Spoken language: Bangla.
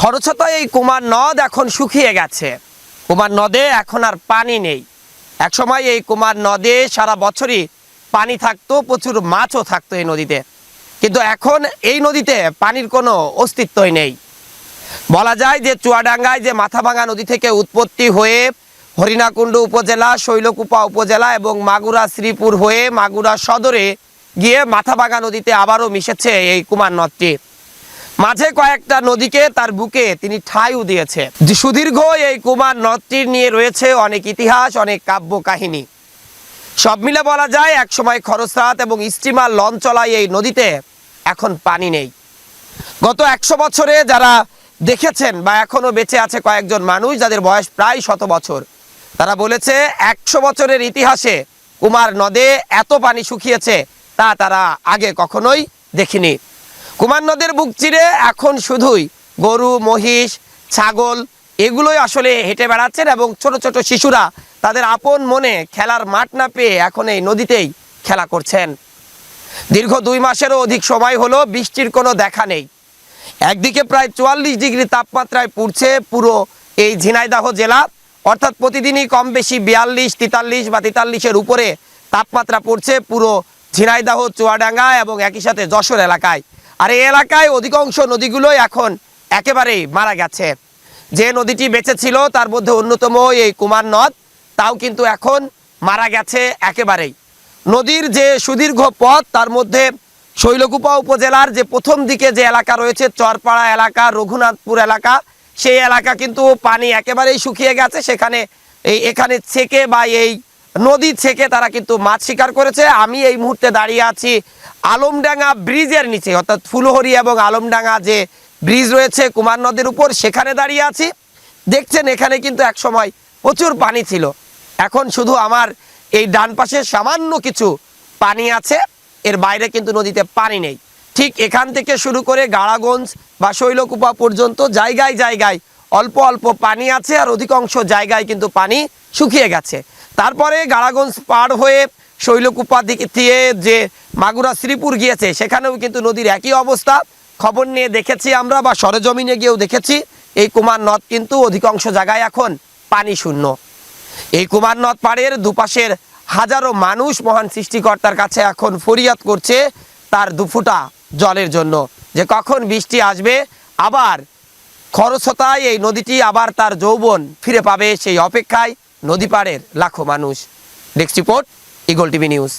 খরচত এই কুমার নদ এখন শুকিয়ে গেছে। কুমার নদে এখন আর পানি নেই। একসময় এই কুমার নদে সারা বছরই পানি থাকতো, প্রচুর মাছও থাকতো এই নদীতে। কিন্তু এখন এই নদীতে পানির কোনো অস্তিত্বই নেই। বলা যায় যে চুয়াডাঙ্গায় যে মাথাভাঙা নদী থেকে উৎপত্তি হয়ে হরিণাকুণ্ড উপজেলা, শৈলকুপা উপজেলা এবং মাগুরা, শ্রীপুর হয়ে মাগুরা সদরে গিয়ে মাথাভাঙা নদীতে আবারও মিশেছে এই কুমার নদটি। মাঝে কয়েকটা নদীকে তার বুকে তিনি ঠাইও দিয়েছে। সুদীর্ঘ এই কুমার নদটির নিয়ে রয়েছে অনেক ইতিহাস, অনেক কাব্য কাহিনী। সব মিলে বলা যায়, একসময় খরস্রাত এবং স্টিমার লঞ্চ চলায় এই নদীতে এখন পানি নেই। গত একশো বছরে যারা দেখেছেন বা এখনও বেঁচে আছে কয়েকজন মানুষ, যাদের বয়স প্রায় শত বছর, তারা বলেছে, একশো বছরের ইতিহাসে কুমার নদে এত পানি শুকিয়েছে, তা তারা আগে কখনোই দেখিনি। কুমার নদের বুক চিরে এখন শুধুই গরু, মহিষ, ছাগল, এগুলোই আসলে হেঁটে বেড়াচ্ছেন এবং ছোট ছোট শিশুরা তাদের আপন মনে খেলার মাঠ না পেয়ে এখন এই নদীতেই খেলা করছেন। দীর্ঘ দুই মাসেরও অধিক সময় হলো বৃষ্টির কোনো দেখা নেই। একদিকে প্রায় চুয়াল্লিশ ডিগ্রি তাপমাত্রায় পুড়ছে পুরো এই ঝিনাইদাহ জেলা, অর্থাৎ প্রতিদিনই কম বেশি বিয়াল্লিশ, তেতাল্লিশ বা তেতাল্লিশের উপরে তাপমাত্রা পড়ছে পুরো ঝিনাইদাহ, চুয়াডাঙ্গা এবং একই সাথে যশোর এলাকায়। আর এই এলাকায় অধিকাংশ নদীগুলোই এখন একেবারেই মারা গেছে। যে নদীটি বেঁচে ছিল, তার মধ্যে অন্যতম এই কুমার নদ, তাও কিন্তু এখন মারা গেছে একেবারেই। নদীর যে সুদীর্ঘ পথ, তার মধ্যে শৈলকুপা উপজেলার যে প্রথম দিকে যে এলাকা রয়েছে, চরপাড়া এলাকা, রঘুনাথপুর এলাকা, সেই এলাকা কিন্তু পানি একেবারেই শুকিয়ে গেছে। সেখানে এই এখানে ছেকে বা এই নদী ছেকে তারা কিন্তু মাছ শিকার করেছে। আমি এই মুহূর্তে দাঁড়িয়ে আছি আলমডাঙ্গা ব্রিজের নিচে, অর্থাৎ ফুলহরি এবং আলমডাঙ্গা যে ব্রিজ রয়েছে কুমার নদীর উপর, সেখানে দাঁড়িয়ে আছি। দেখছেন, এখানে কিন্তু এক সময় প্রচুর পানি ছিল। এখন শুধু আমার এই ডান পাশে সামান্য কিছু পানি আছে, এর বাইরে কিন্তু নদীতে পানি নেই। ঠিক এখান থেকে শুরু করে গাড়াগঞ্জ বা শৈলকুপা পর্যন্ত জায়গায় জায়গায় অল্প অল্প পানি আছে, আর অধিকাংশ জায়গায় কিন্তু পানি শুকিয়ে গেছে। তারপরে গাড়াগঞ্জ পার হয়ে শৈলকুপা দিকে দিয়ে যে মাগুরা শ্রীপুর গিয়েছে, সেখানেও কিন্তু নদীর একই অবস্থা। খবর নিয়ে দেখেছি আমরা বা সরেজমিনে গিয়েও দেখেছি, এই কুমার নদ কিন্তু অধিকাংশ জায়গায় এখন পানি শূন্য। এই কুমার নদ পাড়ের দুপাশের হাজারো মানুষ মহান সৃষ্টিকর্তার কাছে এখন ফরিয়াদ করছে তার দুফুটা জলের জন্য। যে কখন বৃষ্টি আসবে, আবার খরস্রোতায় এই নদীটি আবার তার যৌবন ফিরে পাবে সেই অপেক্ষায় নদী পাড়ের লাখো মানুষ। Desk report Eagle TV news